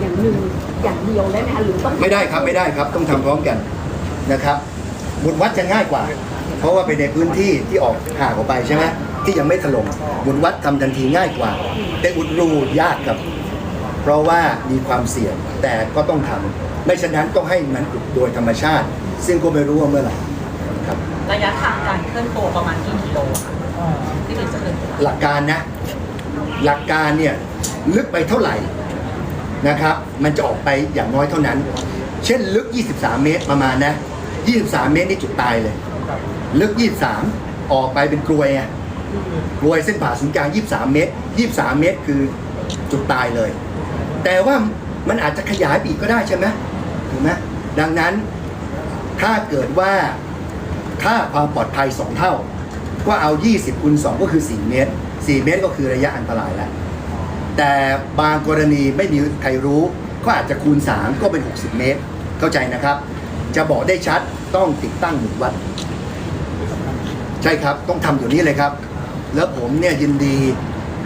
อย่างอย่างหนึ่งอย่างเดียวได้ไหมคะหรือต้องไม่ได้ครับไม่ได้ครับต้องทำพร้อมกันนะครับบุญวัดจะง่ายกว่า เพราะว่าเป็นในพื้นที่ที่ออกห่างออกไปใช่ไหมที่ยังไม่ถล่มบุญวัดทำทันทีง่ายกว่า แต่อุดรูยากครับ เพราะว่ามีความเสี่ยงแต่ก็ต้องทำไม่ฉะนั้นต้องให้มันอุดโดยธรรมชาติ ซึ่งก็ไม่รู้ว่าเมื่อไหร่ครับ ระยะทางการเคลื่อนตัวประมาณกี่กิโลอะที่ถึงจะเคลื่อนตัวหลักการนะ หลักการเนี่ย ลึกไปเท่าไหร่ นะครับมันจะออกไปอย่างน้อยเท่านั้น เช่นลึก 23 เมตรประมาณนะ 23 เมตรนี่จุดตายเลย ลึก 23 ออกไปเป็นกลวยไงกลวยเส้นผ่าศูนย์กลาง 23 เมตร 23 เมตรคือจุดตายเลย แต่ว่ามันอาจจะขยายอีกก็ได้ใช่ไหมถูกไหมดังนั้นถ้าเกิดว่าค่าความปลอดภัย 2 เท่า ก็เอา 20คูณ2ก็คือ 4 เมตร 4 เมตรก็คือระยะอันตรายแล้ว แต่บางกรณีไม่มีใครรู้ ก็อาจจะคูณ 3 ก็เป็น 60 เมตร เข้าใจนะครับ จะบอกได้ชัดต้องติดตั้งหมุดวัด ใช่ครับต้องทำอยู่นี้เลยครับ แล้วผมเนี่ยยินดี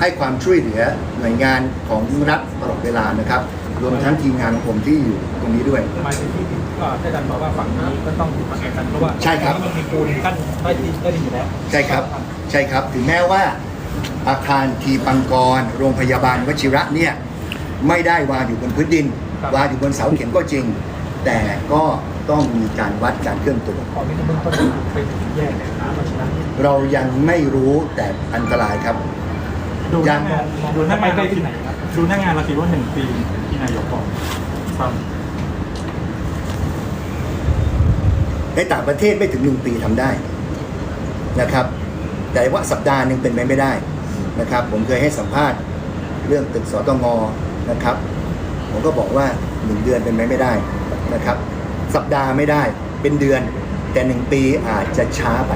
ให้ความช่วยเหลือหน่วยงานของรัฐตลอดเวลานะครับ รวมทั้งทีมงานของผมที่อยู่ตรงนี้ด้วย หมายถึงที่ก็ท่านอาจารย์บอกว่าฝั่งนี้ก็ต้องมาแข่งกันเพราะว่าใช่ครับ มันมีปูนกั้นใต้ดินใต้ดินอยู่แล้ว ใช่ครับ ใช่ครับ ถึงแม้ว่า อาคารทีปังกร โรงพยาบาลวชิระเนี่ยไม่ได้วางอยู่บนพื้นดินครับวางอยู่บนเสาเข็มก็จริง แต่ก็ต้องมีการวัดการเคลื่อนตัวขอมีเบื้องต้นเป็นแยกเพราะฉะนั้นเรายังไม่รู้แต่อันตรายครับ ดูหยัน้างงานดูหน้างานเราคิดดูหน้างานเราคิดว่าหนึ่งปีที่นายกบอกครับในต่างประเทศไม่ถึงหนึ่งปีทำได้นะครับ แต่ว่าสัปดาห์หนึ่งเป็นไปไม่ได้นะครับ ผมเคยให้สัมภาษณ์เรื่องตึกสตงนะครับ ผมก็บอกว่าหนึ่งเดือนเป็นไปไม่ได้นะครับ สัปดาห์ไม่ได้เป็นเดือน แต่หนึ่งปีอาจจะช้าไป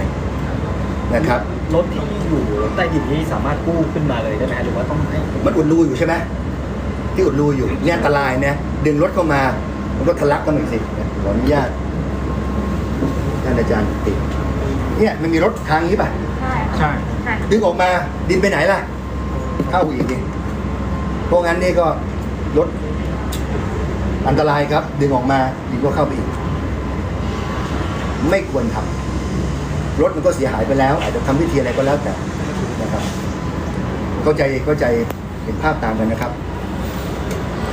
นะครับรถที่อยู่ใต้ดินนี้สามารถกู้ขึ้นมาเลยได้ไหมหรือว่าต้องให้มันอุดรูอยู่ใช่ไหมที่อุดรูอยู่เนี่ยอันตรายนะดึงรถเข้ามามันก็ทะลักกันหน่อยสิขออนุญาตท่านอาจารย์ติดเนี่ยมันมีรถทางนี้ป่ะ ใช่ดึงออกมาดินไปไหนล่ะ เข้าอีกดิเพราะงั้นนี่ก็รถอันตรายครับ ดึงออกมาดินก็เข้าไปอีก ไม่ควรทำรถมันก็เสียหายไปแล้ว อาจจะทำวิธีอะไรก็แล้วแต่นะครับเข้าใจเข้าใจเห็นภาพตามกันนะครับ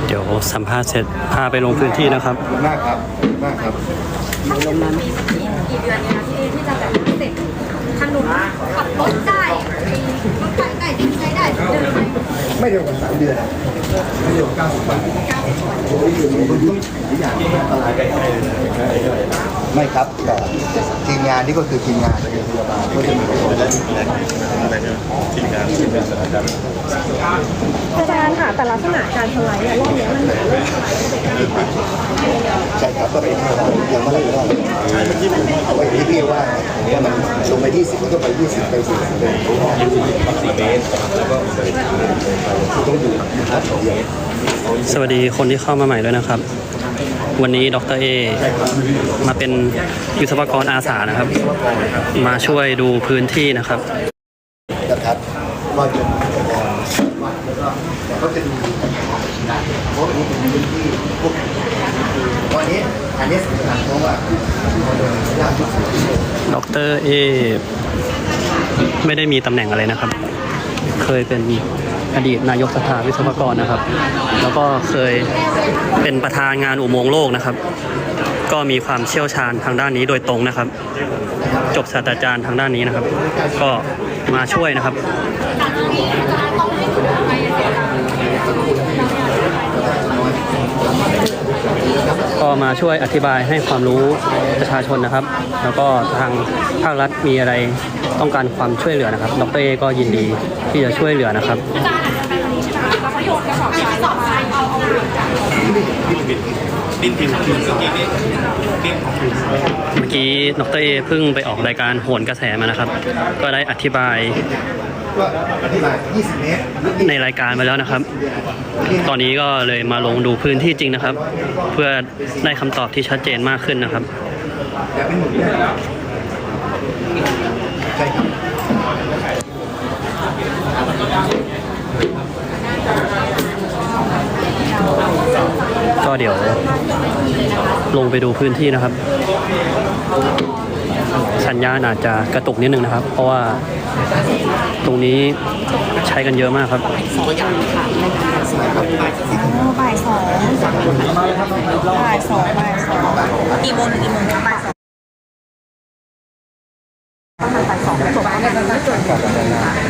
เดี๋ยวสัมภาษณ์เสร็จพาไปลงพื้นที่นะครับ ขอบคุณมากครับขอบคุณมากครับมันจะมีสักกี่กี่เดือนเนี่ยนะที่ที่จะแบบเสร็จถนนขับ รถได้รถไฟได้ดินใช้ ไม่เร็วกว่าสามเดือนไม่เร็วกว่าเก้าสิบวันไม่อยู่ผมต้องทุกอย่างที่อันตรายไปไม่ครับแต่ทีมงานนี่ก็คือทีมงานโรงพยาบาลก็จะมีคนและอาจารย์ค่ะแต่ลักษณะการสไลด์อะรอบนี้มันเหมือนเรื่องสไลด์ใช่ครับก็เป็นยังไม่ได้รอดเอาไปที่พี่ว่าเงี้ยมันลงไปที่สิบมันก็ไปยี่สิบไปสี่สิบเลยสี่เมตรแล้วก็สวัสดีคนที่เข้ามาใหม่ด้วยนะครับ วันนี้ดรเอมาเป็นวิศวกรอาสานะครับ มาช่วยดูพื้นที่นะครับนะครับก็จะมีอุปกรณ์แล้วก็แต่ก็จะดูนะเพราะอันนี้เป็นพื้นที่พวกตอนนี้อันนี้สำคัญเพราะว่าที่เราเดินยากที่สุดดรเอไม่ได้มีตำแหน่งอะไรนะครับ เคยเป็นอดีตนายกสภาวิศวกรนะครับ แล้วก็เคยเป็นประธานงานอุโมงค์โลกนะครับ ก็มีความเชี่ยวชาญทางด้านนี้โดยตรงนะครับ จบศาสตราจารย์ทางด้านนี้นะครับ ก็มาช่วยนะครับก็มาช่วยอธิบายให้ความรู้ประชาชนนะครับ แล้วก็ทางภาครัฐมีอะไร ต้องการความช่วยเหลือนะครับดรเอก็ยินดีที่จะช่วยเหลือนะครับเมื่อกี้ดรเอเพิ่งไปออกรายการโหนกระแสมานะครับ ก็ได้อธิบายก็อธิบาย20 เมตรในรายการไปแล้วนะครับ ตอนนี้ก็เลยมาลงดูพื้นที่จริงนะครับ เพื่อได้คำตอบที่ชัดเจนมากขึ้นนะครับ แต่เป็นหมุนได้ใช่ครับ เก็เดี๋ยว ลงไปดูพื้นที่นะครับ สัญญาณอาจจะกระตุกนิดนึงนะครับ เพราะว่าตรงนี้ใช้กันเยอะมากครับบ่ายสองบ่ายสองบ่ายสองกี่โมงกี่โมงบ่ายสองบ่าย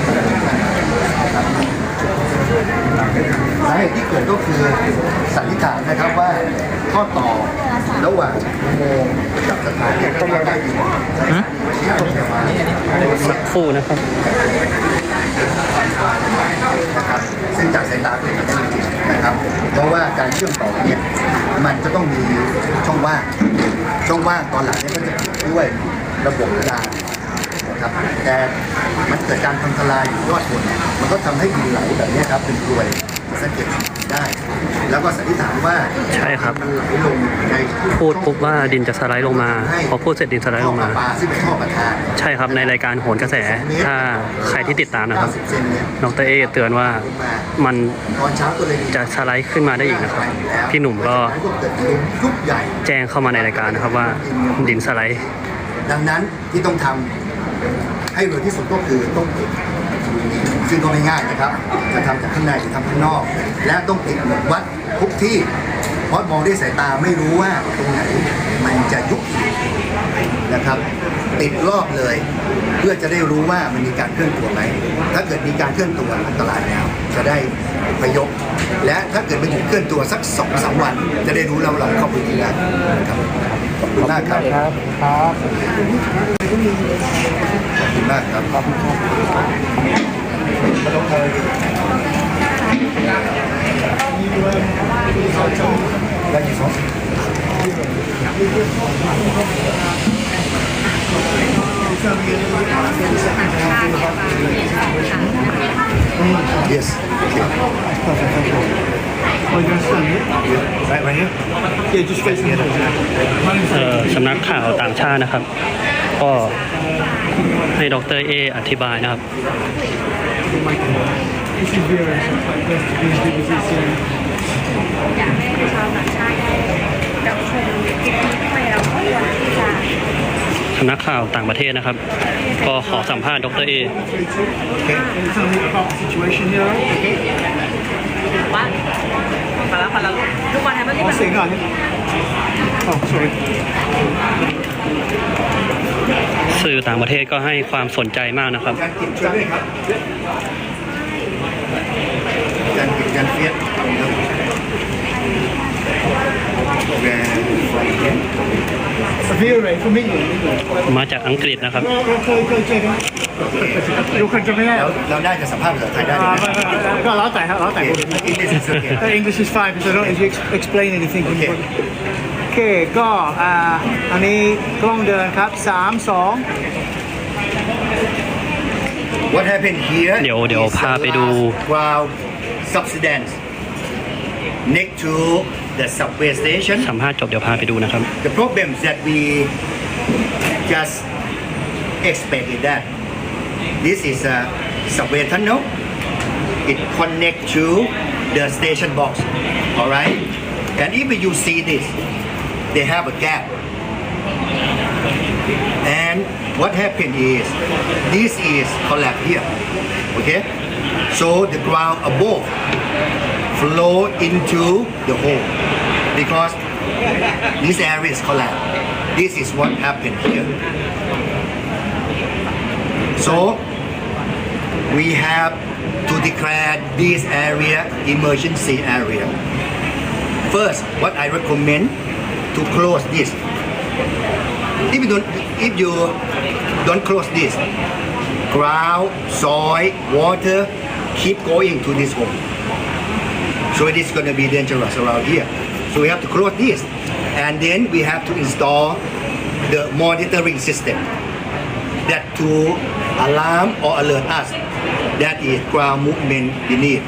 ส สาเหตุที่เกิดก็คือสันนิษฐานนะครับว่าข้อต่อระหว่างอุโมงค์กับสถานที่ต้องได้ยินที่โรงพยาบาลสักครู่นะครับนะครับซึ่งจากสายตาเป็นจริงนะครับ เพราะว่าการเชื่อมต่อเนี่ยมันจะต้องมีช่องว่างช่องว่างตอนหลังเนี่ยก็จะด้วยระบบ ครับแต่มันเกิดการพังทลายอยู่ยอดบนมันก็ทำให้ดินไหลแบบเนี้ยครับเป็นกรวยสังเกตได้ แล้วก็สันนิษฐานว่าใช่ครับมันไหลลงในพูดปุ๊บว่าดินจะสไลด์ลงมาพอพูดเสร็จดินสไลด์ลงมาท่อประปาซึ่งเป็นท่อประทานใช่ครับในรายการโหนกระแส ถ้าใครที่ติดตามนะครับ90เซนเนี่ยดรเอเตือนว่ามันตอนเช้าก็เลยจะสไลด์ขึ้นมาได้อีกนะครับ พี่หนุ่มก็เกิดลุมยุบใหญ่แจ้งเข้ามาในรายการนะครับว่าดินสไลด์ ดังนั้นที่ต้องทำ ให้เร็วที่สุดก็คือต้องติดซึ่งก็ไม่ง่ายนะครับ จะทำจากข้างในหรือทำข้างนอก และต้องติดหมดวัดทุกที่เพราะมองด้วยสายตาไม่รู้ว่าตรงไหนมันจะยุบนะครับ ติดรอบเลย เพื่อจะได้รู้ว่ามันมีการเคลื่อนตัวไหมถ้าเกิดมีการเคลื่อนตัวอันตรายแล้ว จะได้พยกและถ้าเกิดมันหยุดเคลื่อนตัวสักสองสามวัน จะได้รู้แล้วเราเข้าพื้นที่แล้วนะครับขอบคุณมากครับครับครับขอบคุณมากครับขอบคุณครับได้กี่ซอส Yes. Okay. Right, right here. Yeah, just face the เอ่อสำนักข่าวต่างชาตินะครับ ก็ให้ดรเออธิบายนะครับ This is Vera. Yes, this is BBC series. อยากให้ชาวต่างชาติได้รับชมคลิปนี้ด้วยเราก็ควรที่จะสำ นักข่าวต่างประเทศนะครับ ก็ขอสัมภาษณ์ดรเอว่ามาแล้วมาแล้วลูกบอลไทยเมื่อกี้ I'll say no. Oh, sorry. สื่อต่างประเทศก็ให้ความสนใจมากนะครับการกินช่วยด้วยครับการกินการเฟียสแก Vera from England. มาจากอังกฤษนะครับ No, no, go, go, check it. You can come แล้ว here. เราได้จะสัมภาษณ์ภาษาไทยได้ไหมก็แล้วแต่ฮะแล้วแต่โอเค English is okay Uh, English is fine because I don't need to ex- explain anything. โอเคโอเค ก็อ่าอันนี้กล้องเดินครับสามสอง What happened here เดี๋ยวเดี๋ยว is the พาไปดู last ground subsidence next to the subway station สัมภาษณ์จบเดี๋ยวพาไปดูนะครับ The problem that we just expected that this is a subway tunnel. It connect to the station box. All right. And if you see this, they have a gap. And what happened is this is collapse here. Okay. So the ground above flow into the hole because this area is collapsed. This is what happened here. So we have to declare this area emergency area. First, what I recommend to close this. If you don't, if you don't close this, ground, soil, water keep going to this hole. So it is going to be dangerous around here. So we have to close this. And then we have to install the monitoring system that to alarm or alert us that is ground movement beneath.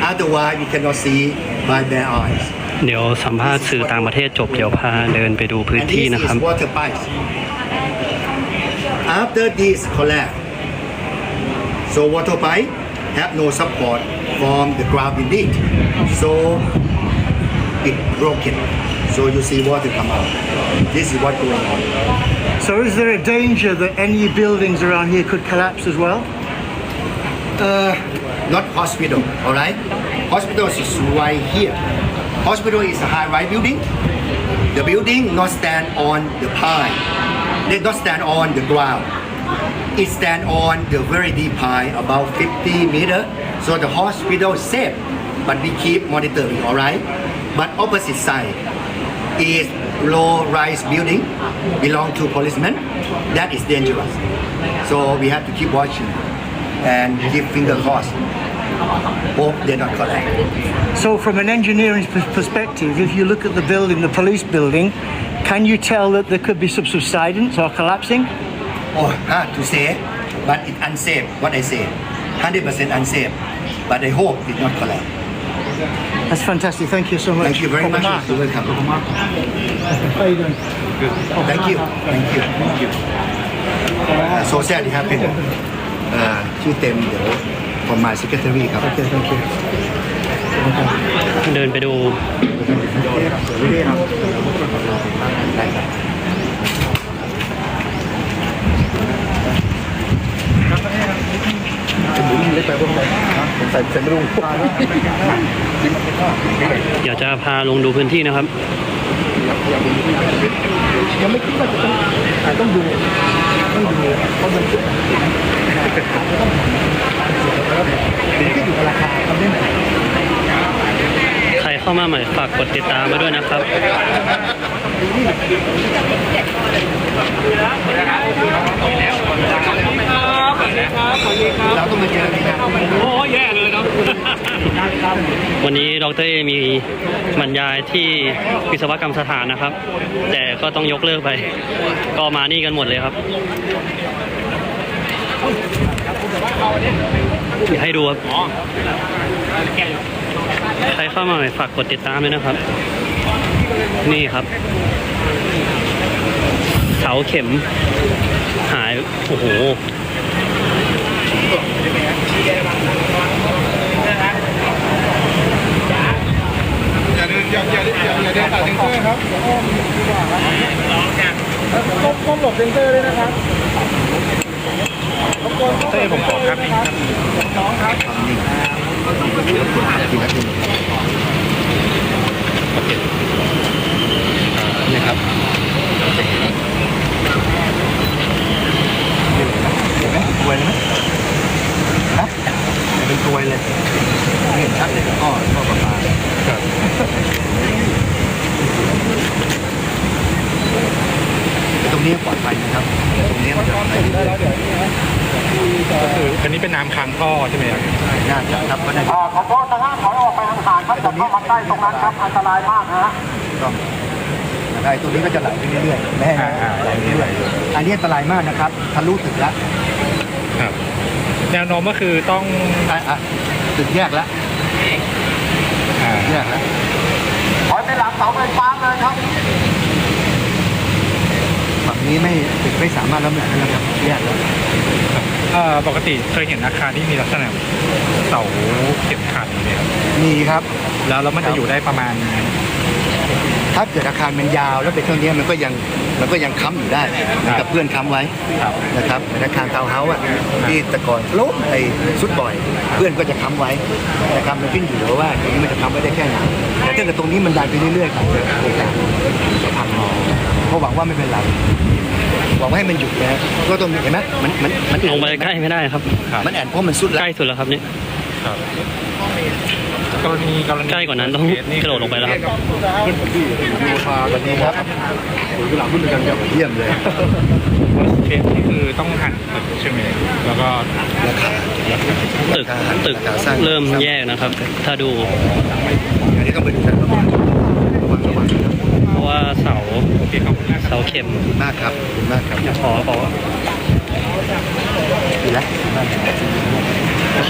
Otherwise, we cannot see by bare eyes. เดี๋ยวสัมภาษณ์สื่อต่างประเทศจบเดี๋ยวพาเดินไปดูพื้น And ที่ this นะครับ is water pipes. After this collapse, so water pipe have no support from the ground beneath. So it broken so you see water come out. This is what going on. So is there a danger that any buildings around here could collapse as well? uh, not hospital all right? Hospital is right here. Hospital is a high rise building. The building not stand on the pine. They not stand on the ground. It stand on the very deep pine about 50 meter so the hospital is safe but we keep monitoring all right but opposite side is low rise building belong to policemen. That is dangerous. So we have to keep watching and keep finger crossed. Hope they're not collapse So from an engineering perspective, if you look at the building, the police building, can you tell that there could be some subsidence or collapsing? oh hard to say but it's unsafe what I say. 100% unsafe but I hope it not collapse That's fantastic. Thank you so much. thank you very much you're welcome How you doing? thank you thank you thank you uh, so sad it happened เอ่อชื่อเต็มเดี๋ยว from my secretary ครับ Okay, thank you. เดินไปดู ได้ครับ จะมุนเล็กไปพวกไหนผมใส่ใส่ไม่รู้เดี๋ยวจะพาลงดูพื้นที่นะครับ ยังไม่คิดว่าจะต้องอ่าต้องดูต้องดูเพราะมันถึงที่อยู่กับราคาทำได้ไหมใครเข้ามาใหม่ฝากกดติดตามมาด้วยนะครับ เราต้องมาเจอในงานวันนี้ดรเอมีบรรยายที่วิศวกรรมสถานนะครับ แต่ก็ต้องยกเลิกไป ก็มานี่กันหมดเลยครับเดี๋ยวให้ดูครับใครเข้ามาใหม่ฝากกดติดตามด้วยนะครับ นี่ครับ เสาเข็ม หาย โอ้โหอย่าเดินอย่าอย่าอย่าเดินตัดเซนเซอร์ครับต้องต้องหลบเซนเซอร์ด้วยนะครับเต้ผมขอครับน้องครับ นี่ครับเห็นไหมตัวเลยไหมนะเป็นตัวเลยเห็นชัดเลยก็ก็ประมาณตรงนี้ปลอดภัยนะครับ ตรงนี้มันจะปเรื่อยก็คืออันนี้เป็นน้ำค้างท่อใช่ไหม ไอ้ตัวนี้ก็จะไหลไปเรื่อยๆแม่ให้ไหลไปเรื่อยๆอันนี้อันตรายมากนะครับทะลุถึงแล้วครับแนวโน้มก็คือต้องอะอะถึงแยกแล้วอ่าแยกแล้วถอยไปหลังเสาไฟฟ้าเลยครับฝั่งนี้ไม่ตึกไม่สามารถรับมือได้แล้วครับแยกแล้วเอ่อปกติเคยเห็นอาคารที่มีลักษณะเสาเข็มขัดไหมครับมีครับ แล้วแล้วมันจะอยู่ได้ประมาณ ถ้าเกิดอาคารมันยาวแล้วเป็นเท่านี้มันก็ยังมันก็ยังค้ำอยู่ได้เหมือนกับเพื่อนค้ำไว้ครับนะครับเหมือนอาคารทาวน์เฮาส์อะที่แต่ก่อนล้มไอ้สุดบ่อย เพื่อนก็จะค้ำไว้นะครับมันขึ้นอยู่กับว่าตรงนี้มันจะค้ำไว้ได้แค่ไหนแต่ถ้าเกิดตรงนี้มันดันไปเรื่อยๆอาจจะโอกาสจะพังงอเพราะหวังว่าไม่เป็นไรหวังว่าให้มันหยุดนะก็ต้องเห็นไหมมันมันมันลงไปใกล้ไม่ได้ครับ มันแอนเพราะมันสุดแล้ใกวล้สุดแล้วครับนี่ครับ กรณีกรณีใกล้กว่านั้นต้องเคสกระโดดลงไปแล้วครับวันนี้ครับหลังรุ่นกันเยี่ยมเลยเคสนี่คือต้องหั่นตึกใช่ไหมแล้วก็ราคาตึกตึกเริ่มแยกนะครับ ถ้าดู อันนี้ต้องไปดูกันระวังระวังระวังนะครับเพราะว่าเสาโอเคขอบคุณมากครับเสาเข็มขอบคุณมากครับขอบคุณมากครับขอขอดีแล้ว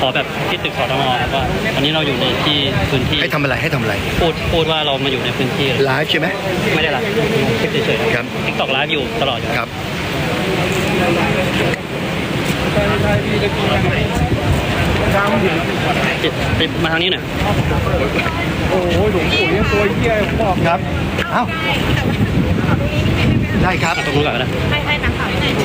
ขอแบบที่ตึกสตงครับว่าอันนี้เราอยู่ในที่พื้นที่ให้ทำอะไรให้ทำอะไรพูดพูดว่าเรามาอยู่ในพื้นที่ไลฟ์ใช่ไหม ไม่ได้ละคลิปเฉยๆครับ ทิกตอกไลฟ์อยู่ตลอดอยู่ครับ ติดติดมาทางนี้หน่อยครับเอ้าได้ครับ ตรงนู้นก่อนก็ได้ ให้ให้นักข่าวที่ไหนดู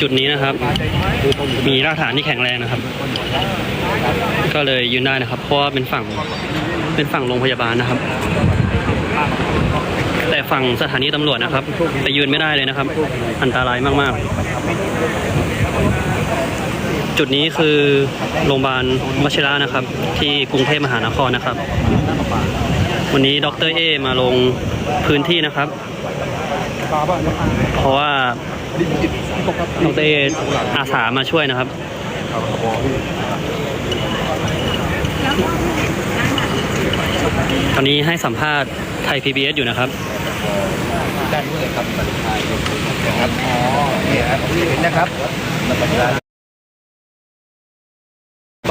จุดนี้นะครับ มีรากฐานที่แข็งแรงนะครับ ก็เลยยืนได้นะครับ เพราะว่าเป็นฝั่งเป็นฝั่งโรงพยาบาลนะครับ แต่ฝั่งสถานีตำรวจนะครับ ไปยืนไม่ได้เลยนะครับ อันตรายมากๆ จุดนี้คือโรงพยาบาลวชิระนะครับ ที่กรุงเทพมหานครนะครับ วันนี้ดรเอมาลงพื้นที่นะครับ เพราะว่า ดรเออาสามาช่วยนะครับตอนนี้ให้สัมภาษณ์ไทย PBS อยู่นะครับด้านนี้นเลยครับปฏิภาณนะครับอ๋อเนี่ยครับที่เห็นนะครับ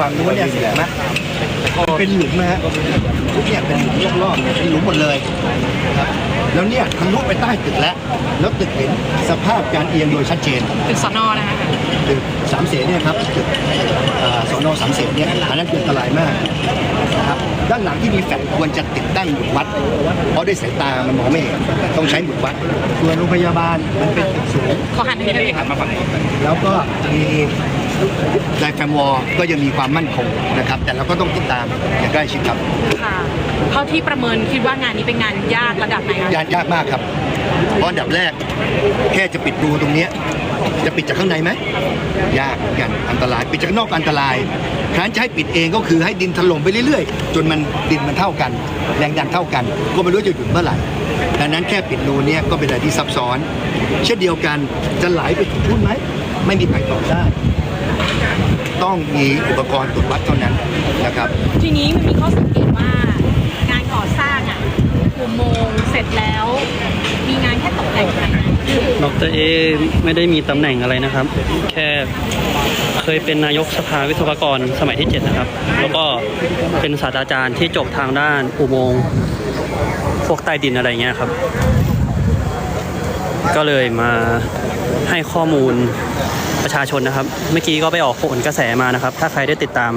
ฝั่งนู้นเนี่ยเห็นไหมเป็นหลุมนะฮะทุกเนี่ยเป็นหลุมรอบๆเนี่ยเป็นหลุมหมดเลยนะครับ แล้วเนี่ยทะลุไปใต้ตึกแล้ว แล้วตึกเห็นสภาพการเอียงโดยชัดเจนตึกสนอนะคะตึกสามเสนเนี่ยครับตึกเอ่อสอนอสามเสนเนี่ยอันนั้นคืออันตรายมากนะครับด้านหลังที่มีแฟลชควรจะติดตั้งหมุดวัด เพราะด้วยสายตามันมองไม่เห็นต้องใช้หมุดวัดส่วนโรงพยาบาลมันเป็นตึกสูงขอหันไปนิดนึงค่ะแล้วก็มี ไดแฟมวอลก็ยังมีความมั่นคงนะครับ แต่เราก็ต้องติดตามอย่างใกล้ชิดครับค่ะเท่าที่ประเมินคิดว่างานนี้เป็นงานยากระดับไหนคะยากยากมากครับ เพราะอันดับแรก แค่จะปิดรูตรงเนี้ยจะปิดจากข้างในไหมยากเหมือนกันอันตราย ปิดจากข้างนอกก็อันตรายครั้นจะให้ปิดเองก็คือให้ดินถล่มไปเรื่อยๆ จนมันดินมันเท่ากัน แรงดันเท่ากัน ก็ไม่รู้จะหยุดเมื่อไหร่ดังนั้นแค่ปิดรูเนี้ยก็เป็นอะไรที่ซับซ้อน เช่นเดียวกันจะไหลไปถึงทุ่นไหมไม่มีใครตอบได้ ต้องมีอุปกรณ์ตรวจวัดเท่านั้นนะครับ ทีนี้มันมีข้อสังเกตว่างานก่อสร้างอะอุโมงค์เสร็จแล้ว มีงานแค่ตกแต่งภายในดรเอไม่ได้มีตำแหน่งอะไรนะครับ แค่เคยเป็นนายกสภาวิศวกรสมัยที่ 7 นะครับ แล้วก็เป็นศาสตราจารย์ที่จบทางด้านอุโมงค์พวกใต้ดินอะไรเงี้ยครับ ก็เลยมาให้ข้อมูล ประชาชนนะครับ เมื่อกี้ก็ไปออกโหนกระแสมานะครับ ถ้าใครได้ติดตาม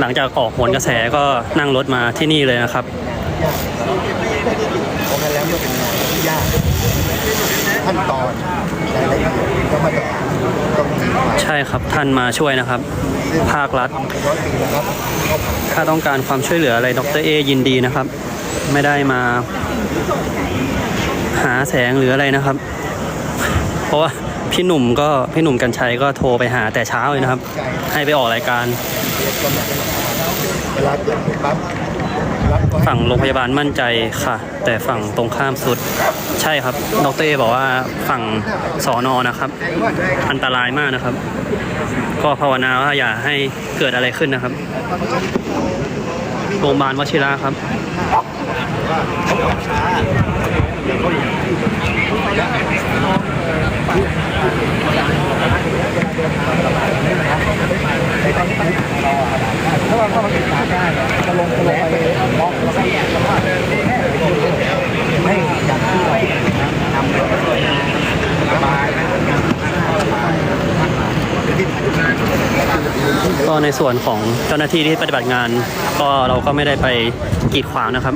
หลังจากออกโหนกระแสก็นั่งรถมาที่นี่เลยนะครับเพราะงั้นแล้วเนี่ยเป็นงานที่ยากขั้นตอนรายละเอียดก็มาตรฐานต้องมีควาใช่ครับท่านมาช่วยนะครับ ภาครัฐ ทำเป็นร้อยปีนะครับก็ผ่านถ้าต้องการความช่วยเหลืออะไรดรเอยินดีนะครับ ไม่ได้มา หาแสงหรืออะไรนะครับ เพราะว่า พี่หนุ่มก็พี่หนุ่มกัญชัยก็โทรไปหาแต่เช้าเลยนะครับ ให้ไปออกรายการ เวลาเกิดเหตุปั๊บฝั่งโรงพยาบาลมั่นใจค่ะ แต่ฝั่งตรงข้ามสุด ใช่ครับดรเอบอกว่าฝั่งสอนอนะครับ อันตรายมากนะครับ ก็ภาวนาว่าอย่าให้เกิดอะไรขึ้นนะครับโรงพยาบาลวชิระครับ ถ้าว่าเข้ามาศึกษาได้จะลงจะลงไปบล็อกแล้วก็สภาพไม่อย่างที่เรานำไประบายนะ ก็ ในส่วนของเจ้าหน้าที่ที่ปฏิบัติงาน ก็เราก็ไม่ได้ไปกีดขวางนะครับ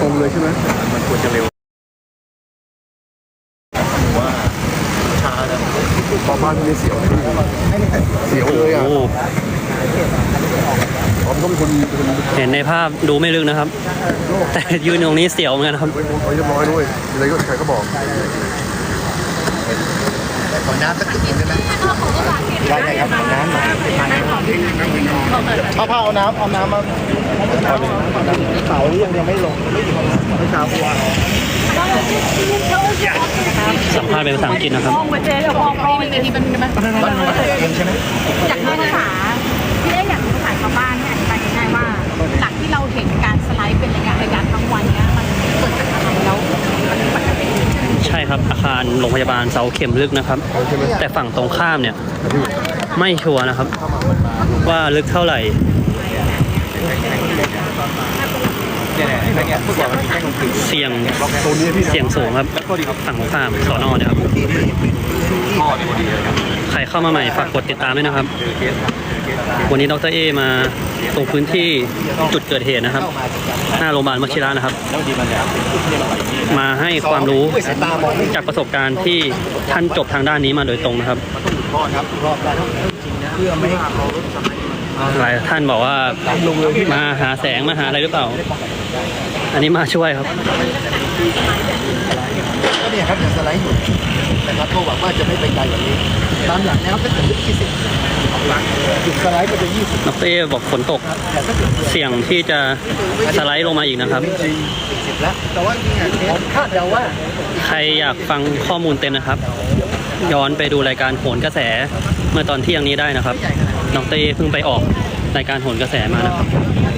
ตรงเลยใช่ไหมมันควรจะเร็วว่าชาเนี่ยประมาณนี้เสียวเสียวเลยอะ โอ้โหผมต้องคนคนเห็นในภาพดูไม่ลึกนะครับ แต่ยืนตรงนี้เสียวเหมือนกันครับไปเรียบร้อยด้วยอะไรก็ใครก็บอกขอน้ำสักกึ่งได้ไหมได้ได้ครับขอน้ำหน่อยเอาผ้าเอาน้ำเอาน้ำมาเสายังยังไม่ลงไม่ถึงไม่เช้าวัวสัมภาษณ์เป็นภาษาอังกฤษนะครับวัดวัดตะเกียงใช่ไหมจากภาษาที่ได้อย่างภาษาชาวบ้าน ห็นการสไลด์เป็นระยะระยะทั้งวันเนี่ยมันเกิดจากอะไรแล้วมันปกติใช่ครับอาคารโรงพยาบาลเสาเข็มลึกนะครับ แต่ฝั่งตรงข้ามเนี่ย ไม่ชัวร์นะครับ ว่าลึกเท่าไหร่เสี่ยงเสี่ยงสูงครับฝั่งตรงข้ามสอนอเนี่ยครับใครเข้ามาใหม่ฝากกดติดตามด้วยนะครับ วันนี้ดรเอมาตรงพื้นที่จุดเกิดเหตุนะครับ หน้าโรงพยาบาลวชิระนะครับ มาให้ความรู้จากประสบการณ์ที่ท่านจบทางด้านนี้มาโดยตรงนะครับหลายท่านบอกว่ามาหาแสงมาหาอะไรหรือเปล่า อันนี้มาช่วยครับก็เนี่ยครับยังสไลด์อยู่นะครับก็หวังว่าจะไม่ไปไกลกว่านี้ ตามหลักแล้วถ้าเกิดลึก20จุดสไลด์ก็จะ20ดรเอบอกฝนตกแต่ถ้าเกิดเสี่ยงที่จะสไลด์ลงมาอีกนะครับแต่ว่าผมคาดเดาว่า ใครอยากฟังข้อมูลเต็มนะครับ ย้อนไปดูรายการโหนกระแสเมื่อตอนเที่ยงนี้ได้นะครับดรเอเพิ่งไปออกรายการโหนกระแสมานะครับ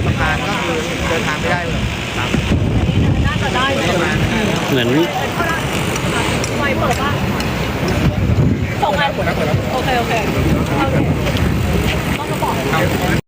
สะพานก็คือเดินทางไม่ได้เลย เหมือนไฟเปิดป่ะส่งอันโอเค โอเคต้องกระบอก